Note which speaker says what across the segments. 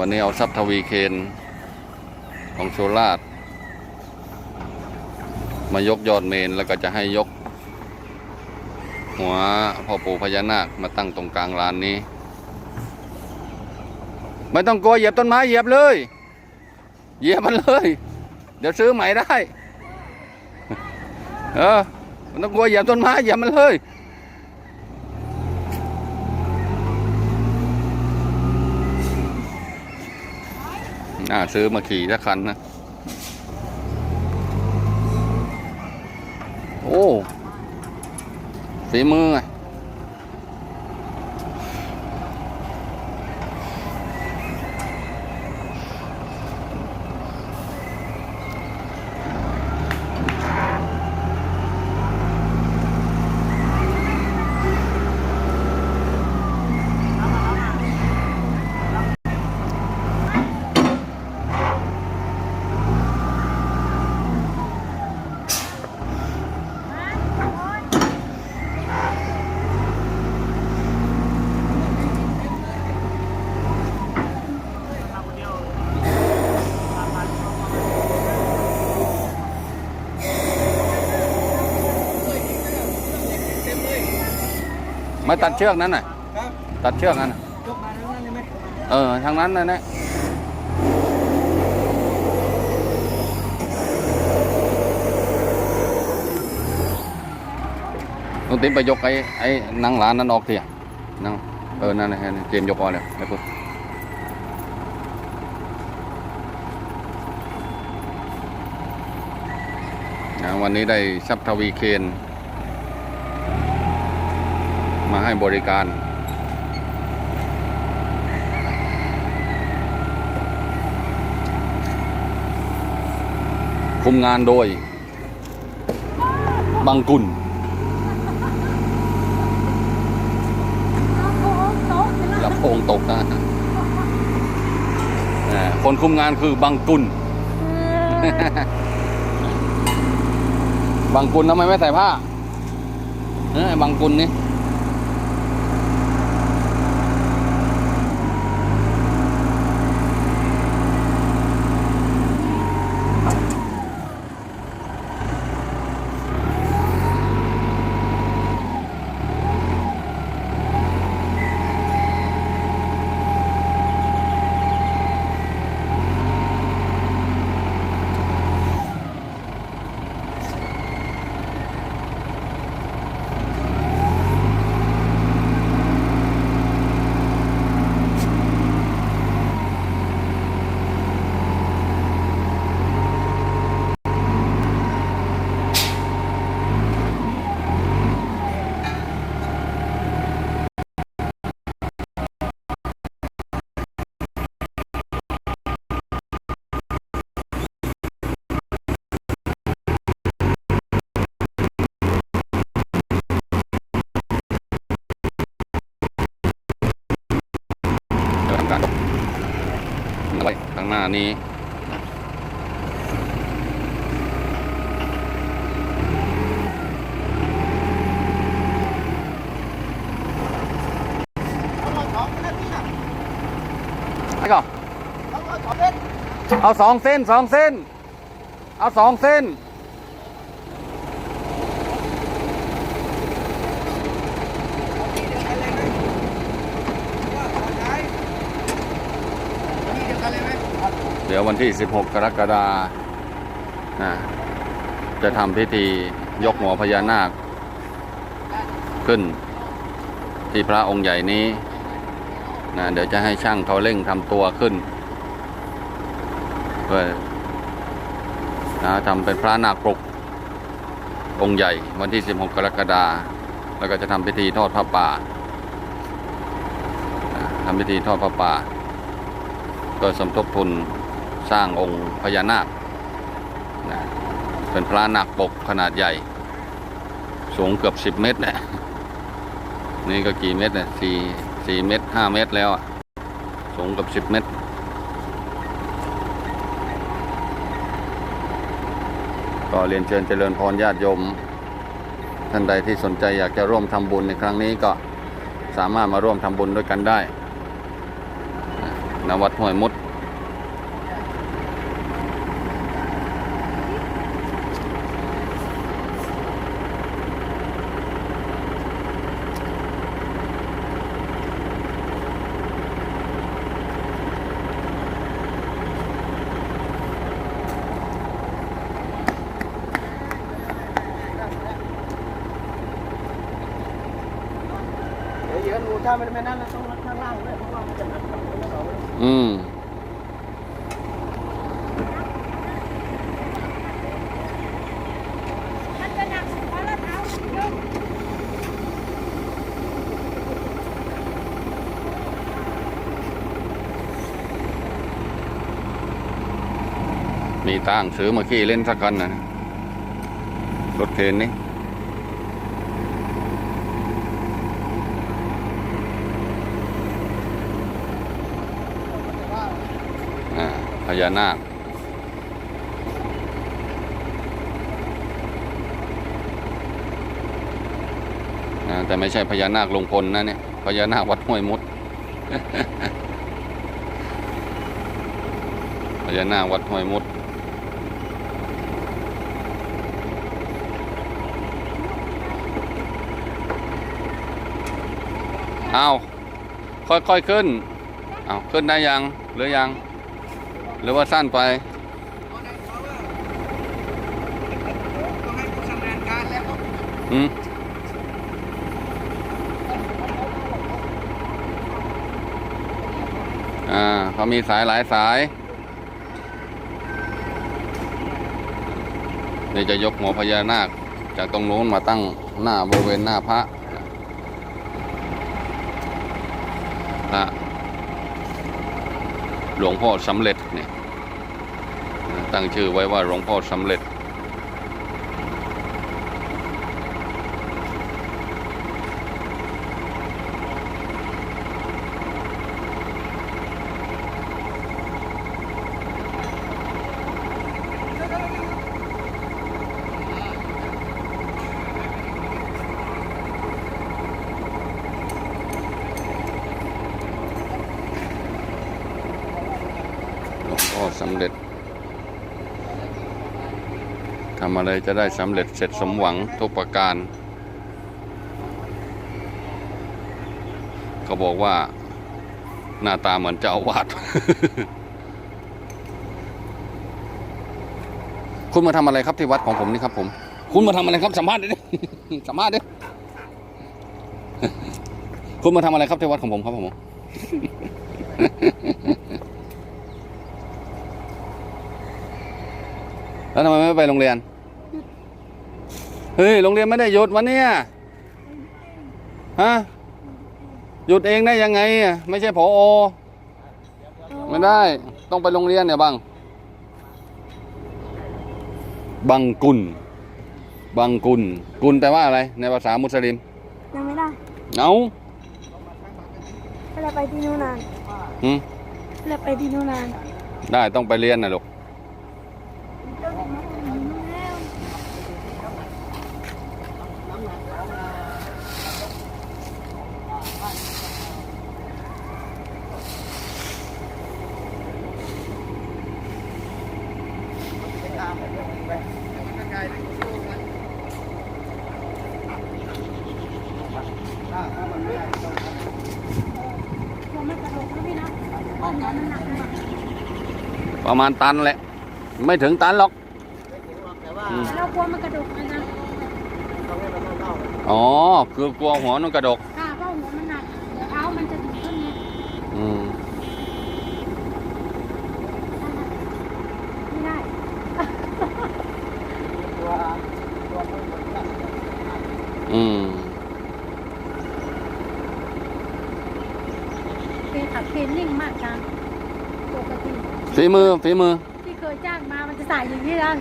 Speaker 1: วันนี้เอาทรัพทวีเคนของโชราชมายกยอดเมนแล้วก็จะให้ยก หัวพ่อปู่พญานาคมาตั้งตรงกลางลานนี้ ไม่ต้องกลัวเหยียบต้นไม้เหยียบเลย เหยียบมันเลย เดี๋ยวซื้อใหม่ได้ เออไมันต้องกลัวเหยียบต้นไม้เหยียบมันเลยาซื้อมาขี่สักคันนะ โอ้ฝีมือไง ตัดเชือกนั้นน่ะ
Speaker 2: ครับ
Speaker 1: ตัดเชือกนั้นน่ะ
Speaker 2: ยกมาทั้งนั้นเลยไหม
Speaker 1: เออ ทางนั้นนะเนี่ยลุงติ๊มไปยกไอ้ไอ้นางหลานนั้นออกเถอะนั่งเออ นั่นแหละเจมส์ยกออกเลยไอ้ปุ๊บอ่าวันนี้ได้ทรัพย์ทวีเคน มาให้บริการ คุมงานโดยบังกุลลำโพงตกนะอ่าคนคุมงานคือบังกุลบังกุลทำไมไม่ใส่ผ้า เออบังกุลนี่ การไว้ข้างหน้านี้
Speaker 2: เอามาสองนาทีอะ
Speaker 1: ไอ้ก่อน
Speaker 2: เอาสองเล่น
Speaker 1: เอาสองเส้นสองเส้น เอาสองเส้น
Speaker 2: ทีเดียวกันเลยไหมว่าขอใช้ทีเดียวกันเลยไหม
Speaker 1: เดี๋ยววันที่ 16 กรกฎานะจะทำพิธียกหัวพญานาค ขึ้น ที่พระองค์ใหญ่นี้นะเดี๋ยวจะให้ช่างเขาเร่งทำตัวขึ้นเพื่อนะทำเป็นพระนาคปลุก องค์ใหญ่วันที่ 16 กรกฎาแล้วก็จะทำพิธีทอดพระป่าทำพิธีทอดพระป่า ก็สมทบทุน สร้างองค์พญานาคนะเป็นพระนาคปกขนาดใหญ่ สูงเกือบ10เมตรนะนี่ก็กี่เมตรเนี่ยสี่สี่เมตรห้าเมตรแล้วอะสูงเกือบ10เมตร ก็เรียนเชิญเจริญพรญาติโยม ท่านใดที่สนใจอยากจะร่วมทำบุญในครั้งนี้ก็สามารถมาร่วมทำบุญด้วยกันได้ณวัดห้วยมุด
Speaker 2: ยวเยอะหนู ถ้ามันไม่นั่นเราต้องรัดข้างล่างด้วยเพราะว่ามันจะนัดกับเสา
Speaker 1: อืม
Speaker 3: มันจะหนักสุดแล้วเท้าเยอะ
Speaker 1: มีตังค์ซื้อมาขี่เล่นสักกันนะรถเคนนี่ พญานาคแต่ไม่ใช่พญานาคลงพลนะเนี่ยพญานาควัดห้วยมุดพญานาควัดห้วยมุดเอาค่อยๆขึ้น เอาขึ้นได้ยัง หรือยัง หรือว่าสั้นไป
Speaker 2: ต้องให้ผู้ชำนาญการแล้วก็
Speaker 1: อืมอ่าเขามีสายหลายสายนี่จะยกหัวพญานาค จากตรงนู้นมาตั้งหน้าบริเวณหน้าพระพระ หลวงพ่อสำเร็จเนี่ยตั้งชื่อไว้ว่าหลวงพ่อสำเร็จ หลวงพ่อสำเร็จ ทำอะไรจะได้สำเร็จเสร็จสมหวังทุกประการเขาบอกว่าหน้าตาเหมือนเจ้าอาวาดคุณมาทำอะไรครับที่วัดของผมนี่ครับผม คุณมาทำอะไรครับสัมภาษณ์ดิสัมภาษณ์ดิคุณมาทำอะไรครับที่วัดของผมครับผม แล้วทำไมไม่ไปโรงเรียน เฮ้ย โรงเรียนไม่ได้หยุดวันเนี้ยฮะ หยุดเองได้ยังไงอะไม่ใช่ผออไม่ได้ ต้องไปโรงเรียนเนี่ยบัง บังกุล บังกุล กุลแปลว่าอะไร ในภาษามุสลิม
Speaker 3: ยังไม่ได้
Speaker 1: เอา
Speaker 3: ก็เลยไปที่นู่นนาน
Speaker 1: หืม
Speaker 3: ก็เลยไปที่นู่นนาน
Speaker 1: ได้ต้องไปเรียนนะลูก
Speaker 2: ตามไปไปมันก็กลายเป็นสู้กันถ้าถ้ามันไม่ได้ต้องทำ
Speaker 3: กลัวไม่กระโดดนะพี่นะเพราะหัวมันหนักมาก
Speaker 1: ประมาณตันแหละ ไม่ถึงตันหรอก
Speaker 2: แต่ว่า
Speaker 1: อืม
Speaker 3: เรากลัวมันกระโดดนะนะ
Speaker 2: ต้องให้มันเท่าๆกัน
Speaker 1: อ๋อ คือกลัวหัวนุ่นกระดก
Speaker 3: ค่ะเพราะหัวมันหนักเดี๋ยวเท้ามันจะถึงขึ้นไง
Speaker 1: อืม
Speaker 3: ไม่ได้
Speaker 2: ตัวตัวมันเหมือนกัน
Speaker 1: อืม
Speaker 3: เคขับเคนิ่งมากจังปกติ
Speaker 1: ฝีมือฝีมือ
Speaker 3: ที่เคยจ้างมามันจะใส่อย่างนี้นะ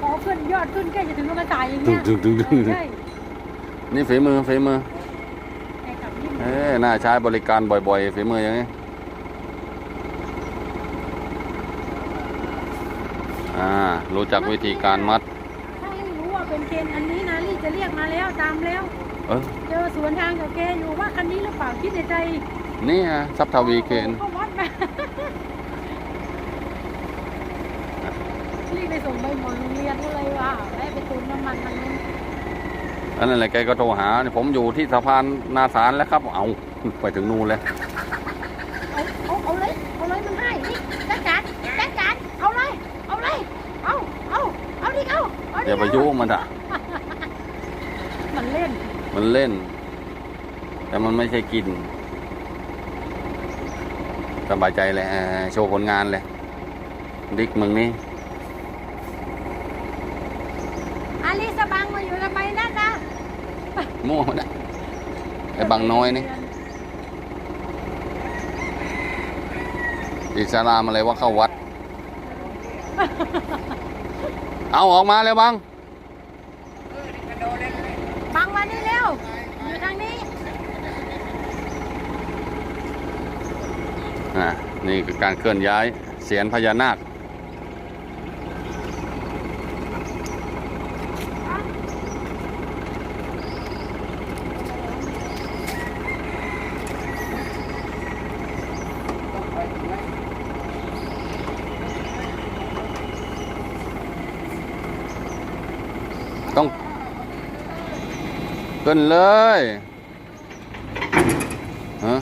Speaker 3: พอขึ้นยอดขึ้นใกล้จะถึงก็มาใส่อย่าง
Speaker 1: ตึ
Speaker 3: เงี้
Speaker 1: ง
Speaker 3: ย
Speaker 1: ตึงตึงตึง
Speaker 3: ใช่
Speaker 1: นี่ฝีมือฝีมือ
Speaker 3: แกขับนิ่ง
Speaker 1: เอ้น่าใช้บริการบ่อยๆฝีมืออย่างนี้อ่ารู้จักวิธีการมัด
Speaker 3: ถ้าให้รู้ว่าเป็นเกณฑ์อันนี้นะลี่จะเรียกมาแล้วตามแล้ว
Speaker 1: เออ
Speaker 3: เจอสวนทางกับแกอยู่ว่าคันนี้หรือเปล่าคิดในใจ
Speaker 1: นี่ฮะซับทวีเคน
Speaker 3: เข้าวัดมา รีบไปส่งใบหมอนโรงเรียนก็เลยว่าให้ไปตุนน้ำมันทางนู้น
Speaker 1: อันนั้นแหละแกก็โทรหาผมอยู่ที่สะพานนาสารแล้วครับ เอาไปถึงนู่นแล้ว
Speaker 3: เอาเอาเอาเลยเอาเลยมันให้นี่จัดการจัดการเอาเลยเอาเลยเอาเอาเอาดิเอาเอาดิ
Speaker 1: อย่าไปยุ่งมันอะ
Speaker 3: มันเล่น
Speaker 1: มันเล่น แต่มันไม่ใช่กินสบายใจเลยอ่าโชว์ผลงานเลย ดิกมึงนี่
Speaker 3: อาลิสบังมาอยู่ทำไมนั่นนะ
Speaker 1: มั่วนะไอ้บางน้อยนี่อิสลามอะไรว่าเข้าวัด เอาออกมาเลยบัง
Speaker 2: เออนี่กระโดดเล่นเลย
Speaker 3: บังมานี่เร็ว อยู่ทางนี้
Speaker 1: อ่านี่คือการเคลื่อนย้ายเสียนพญานาค
Speaker 2: ต้องไปถึงไหน
Speaker 1: ต้อง ขึ้นเลยฮะ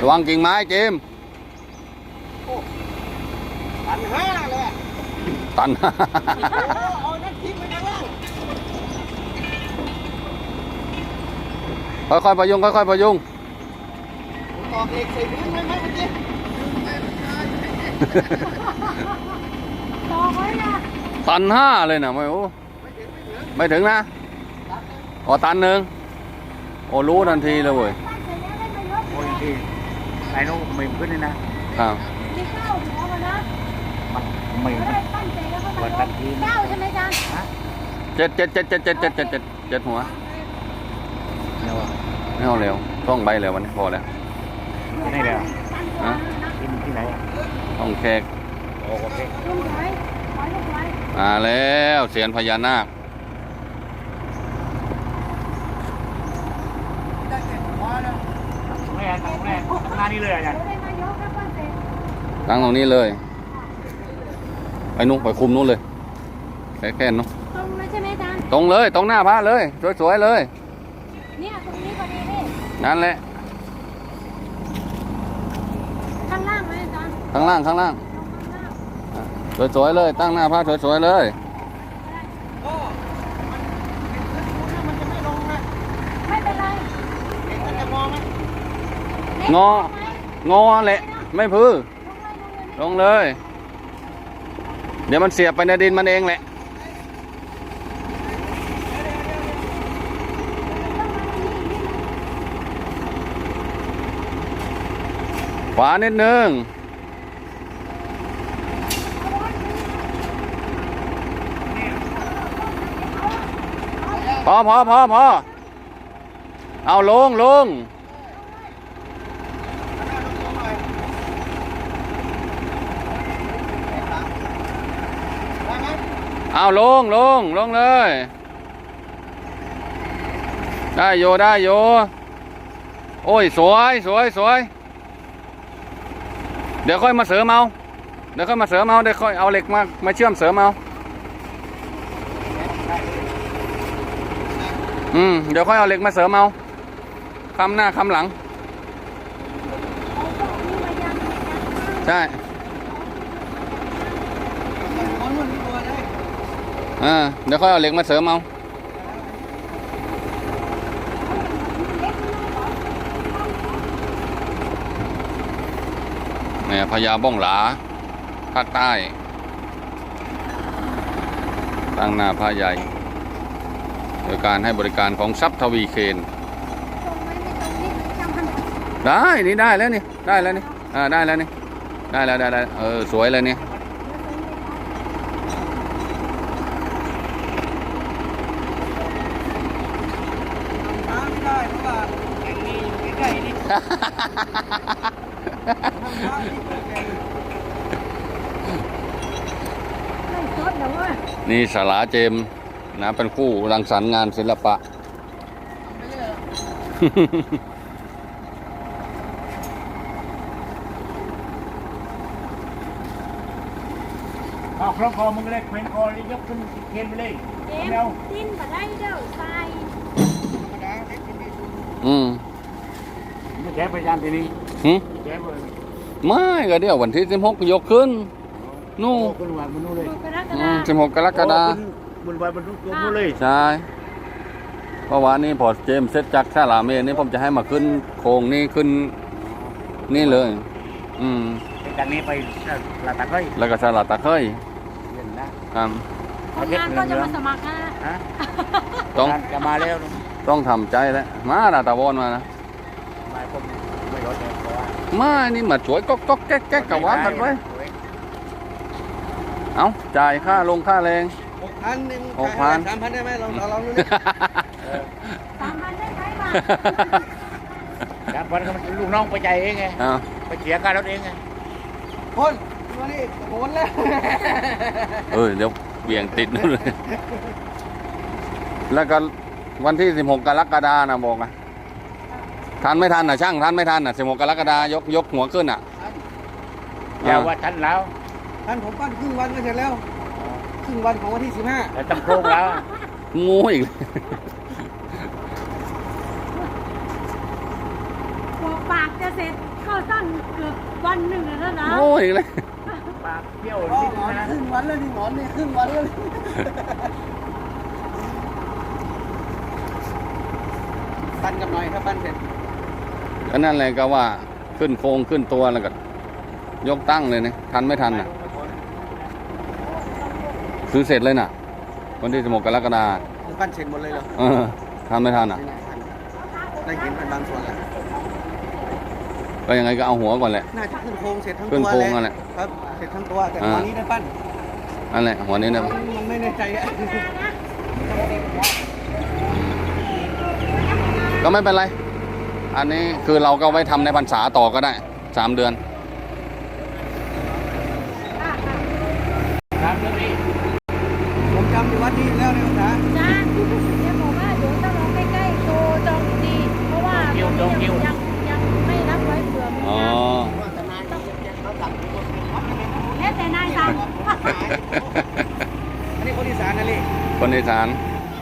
Speaker 1: ระวังกิ่งไม้เจมส์
Speaker 2: พันห้าเลย
Speaker 1: ตัน
Speaker 2: โอ้เอานั่นทิ้งไปข้างล่าง
Speaker 1: ค่อยๆพยุงค่อยๆพยุง
Speaker 2: ตอกเหล็กใส่พื้นไหมเมื่อกี้
Speaker 3: ต่อไว้นะ
Speaker 1: ตันห้าเลยนะไม่โอ้
Speaker 2: ไม่ถึงไม่ถึง
Speaker 1: ไม่ถึงนะอ๋อตันหนึ่งโอ้รู้ทันทีเลยเว้ย
Speaker 3: ตั้งเสร็จแล้วได้ไปยก
Speaker 2: โอ้ยพี่ไอ้นู้นไม่ขึ้นเลยนะครับ
Speaker 3: มีเก้าหัวมานะ
Speaker 2: มันไม่
Speaker 3: ไม่ได้ปั้นเสร็จแล้วก็มา
Speaker 2: วัน
Speaker 3: ย
Speaker 2: ตั
Speaker 3: ก
Speaker 2: นที
Speaker 3: เก้าใช่ไหมจ๊ะ
Speaker 1: เจ็ดเจ็ดเจ็ดเจ็ดเจ็ดเจ็ดเจ็ดเจ็ดเจ็ดหัว
Speaker 2: เนี่ยว่ะ
Speaker 1: ไม่เอาเร็วต้องใบเร็ววันนี้พอแล้ว
Speaker 2: ที่ไหนเลยอะ
Speaker 1: ฮะ
Speaker 2: ที่ที่ไหนอะ
Speaker 1: ต้องแขก
Speaker 2: โอ้โอเค
Speaker 3: ลุงไว้ขอลูกไว้
Speaker 1: มาแล้วเสียนพญานาค
Speaker 2: ได้เจ็ดหัวแล้วแม่ทำแม่ทำงานนี่เลยอะ
Speaker 3: เดี๋ยวได้มายกแล้วปั้นเสร็จ
Speaker 1: ตั้งตรงนี้เลยไปนู้นไปคุมนู้นเลยแค่แค่นู้น
Speaker 3: ตรงเลยใช่ไหมจ๊ะ
Speaker 1: ตรงเลยตรงหน้าพระเลย สวยๆเลย
Speaker 3: เนี่ยตรงนี้พอดีนี่
Speaker 1: นั่นแหละ
Speaker 3: ข้างล่าง
Speaker 1: ข้างล่าง สวยๆเลย ตั้งหน้าผ้าสวยๆเลย
Speaker 2: ไม่งอง
Speaker 1: อแหละ ไม่พื้น
Speaker 3: ลงเลย เดี๋
Speaker 1: ยวมันเสียบไปในดินมันเองแหละขวานิดนึง อพอพอพอเอาลงลงเอาลงลงลงเลย ได้โยได้โยโอ้ย สวยสวยสวยเดี๋ยวค่อยมาเสริมเอา เดี๋ยวค่อยมาเสริมเอาเดี๋ยวค่อยเอาเหล็กมามาเชื่อมเสริมเอา อืม เดี๋ยวค่อยเอาเหล็กมาเสริมเอาคำหน้าคำหลัง ใช่อ่าเดี๋ยวค่อยเอาเหล็กมาเสริมเอาเนี่ยพญาบ้องหลาภาคใต้ ตั้งหน้าพระใหญ่ ดยการให้บริการของซับทวีเคน
Speaker 3: ได้
Speaker 1: นี่ได้แล้วนี่ได้แล้วนี่อ่าได้แล้วนี่ได้แล้วได้แล้วเออสวยเลยนี่
Speaker 2: นี่
Speaker 3: สา
Speaker 1: ราเจม นะเป็นคู่รังสรรค์งานศิลปะ
Speaker 2: เอา
Speaker 4: คล้องคอมึงก็ไแขวนคอเลยยกขึ้นเคนไปเลย
Speaker 3: เอ็ม
Speaker 4: เอา
Speaker 3: ดิ้นมาได้เด้อทราย
Speaker 1: อืม
Speaker 4: ไม่แกไปยานที่นี่ฮึ
Speaker 1: ไม่ก็เดี๋ยววันที่สิบหกยกขึ้น นู่น
Speaker 4: ขึ้
Speaker 3: หกกราค
Speaker 1: สิบหกกรกฎาคม
Speaker 4: บนวันบนนู้นตัวนู้นเลย
Speaker 1: ใช่เมื่อวานนี้พอเจมส์เสร็จจากชาลาเมนี่ผมจะให้มาขึ้นโครงนี่ขึ้นนี่เลย อืม
Speaker 4: จากนี้ไปลาดตะไคร้
Speaker 1: แล้วก็ชาลาตะเคย
Speaker 4: เห็นนะ
Speaker 1: ครับ
Speaker 3: คนงานก็จะมาสมัครนะ
Speaker 4: ฮะ
Speaker 1: ต้อง
Speaker 4: จะมาแล้วนะ
Speaker 1: ต้องทำใจแล้วมาดาตาวอนมานะ
Speaker 4: มาผมไม่รถเลยเพราะว่า
Speaker 1: มานี่มาช่วยก็ก็แก๊กแก๊กกับว่ากันไว้ เอาจ่ายค่าลงค่าแรง
Speaker 2: หก พันหนึ่ง
Speaker 1: หกพัน
Speaker 2: สามพันได้ไหมเราเราลองดูดิ
Speaker 3: สามพันได้ไหมบ้าง
Speaker 4: จากวันก็มันลูกน้องไปใจายเองไง
Speaker 1: เอา
Speaker 4: ไปเสียการรถเองไง
Speaker 2: คนตัวนี้โหนแล้ว
Speaker 1: เออเดี๋ยวเบี่ยงติดนู่นเลยแล้วก็วันที่ 16 กรกฎานะบอกนะทันไม่ทันนะช่างทันไม่ทันนะ16 กรกฎายกยกหัวขึ้นอะ
Speaker 4: อย่าว่าทันแล้ว
Speaker 2: ท่านผมปั้นครึ่งวันก็เสร็จแล้วค รึ่งวันของวันที่สิบห้า
Speaker 4: แต่ตำโครงแล้ว
Speaker 1: งูอีก
Speaker 3: หัวปากจะเสร็จเข้าตั้งเกือบวันหนึ่งแล้วนะ
Speaker 1: งูอีกเลย
Speaker 4: ปากเที่ยว
Speaker 2: อ๋อ
Speaker 4: นิด
Speaker 2: หมอน
Speaker 4: นะ
Speaker 2: ครึ่งวันแล้วนี่หมอนนี่ครึ่งวันแล้วนี่ปั้นกันหน่อยถ้าปั้นเสร็จ
Speaker 1: ก็นั่นแหละก็ว่าขึ้นโครงขึ้นตัวแล้วก็ยกตั้งเลยนะทันไม่ทันน่ะ ซื้อเสร็จเลยน่ะ วันที่16กรกฎา
Speaker 2: คือปั้นเสร็จหมดเลยเหรอ
Speaker 1: เออทันไม่ทันอะ
Speaker 2: ไม่น่าทันได้เห็นเป็นบางส่วนแล้ว
Speaker 1: ก็ยังไงก็เอาหัวก่อนแหละ
Speaker 2: น่าจะขึ้นโครงเสร็จทั้ง
Speaker 1: ขึ้น
Speaker 2: ตัว
Speaker 1: โครงนั่นแหละ
Speaker 2: ครับเสร็จทั้งตัวแต่
Speaker 1: อ่า
Speaker 2: ตอนนี้ได้ปั้น
Speaker 1: นั่นแหละหัวนี้นะ
Speaker 2: มันมันไม่แน่ใจอะ
Speaker 1: ก็ไม่เป็นไร อันนี้คือเราก็ไว้ทำในพรรษาต่อก็ได้สามเดือน
Speaker 4: ครับเรื่องนี้
Speaker 2: ผมจำอยู่วัดนี้แล้วในภาษา
Speaker 3: จ้าเดี๋ยวบอกว่าเดี๋ยวต้องลองใกล้ๆโทรจองดีๆเพราะว่าตอนนี้ยังยังยัง ไม่รับไว้เผื่อมี
Speaker 1: อ๋อ
Speaker 3: งาน
Speaker 2: ว่าแต่นายเขาสั่งเป็นคนรับเป็น
Speaker 3: แล้วแต่นายสั่ง
Speaker 2: อันนี้คนอีสานนะลี่
Speaker 1: คนอีสาน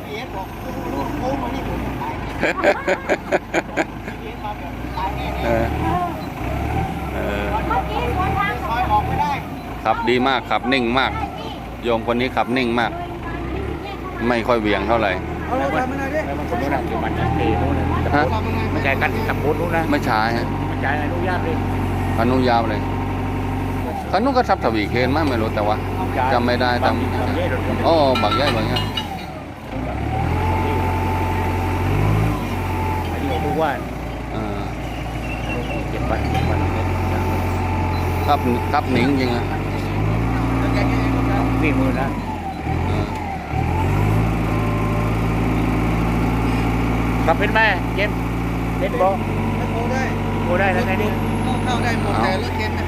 Speaker 2: พีเอสบอกคุณรู้โค้งมานี่ผมจะตายพีเอสมาแบบตายแน่
Speaker 1: เออเออ
Speaker 3: เมื่อกี้หัวทาง
Speaker 2: ๆซอยออกไม่ได้
Speaker 1: ขับดีมากขับนิ่งมาก
Speaker 3: ได้พี่
Speaker 1: โยมคนนี้ขับนิ่งมาก ไม่ค่อยเหวี่ยงเท่าไหร่
Speaker 2: เอาเราทำมาหน่อยดิ
Speaker 4: แล้วมันคนนู้นนะที่มันจะเทนู้นนะ
Speaker 1: ฮะ
Speaker 2: ทำมาหน่อย
Speaker 4: ไม่ใช่กันตำบูนนู้นนะ
Speaker 1: ไม่ใช่ฮะ
Speaker 4: ไม่ใช่อนุญาตเลย
Speaker 1: คันนู้นยาวเลยคันนู้นก็ทับถวีเคนมั้งไม่รู้แต่ว่า จำไม่ได้จ
Speaker 4: บางเย่รถยนต์ำ
Speaker 1: โอ้บางแย่บางแย่
Speaker 4: อันนี้ผมดูว่า
Speaker 1: เออ
Speaker 4: เจ็ดวันเจ็ดวัน
Speaker 1: ครับครับหนิงจริงอะ
Speaker 4: สี่หมื่นนะ
Speaker 1: เออ
Speaker 4: ขับเป็นไหมเจมส์เล่นบอล
Speaker 2: ไม่โค้งได้
Speaker 4: โอ้ได้แล้วไงนี่
Speaker 2: เข้าได้หมดแต่รถเข็นไม่เคย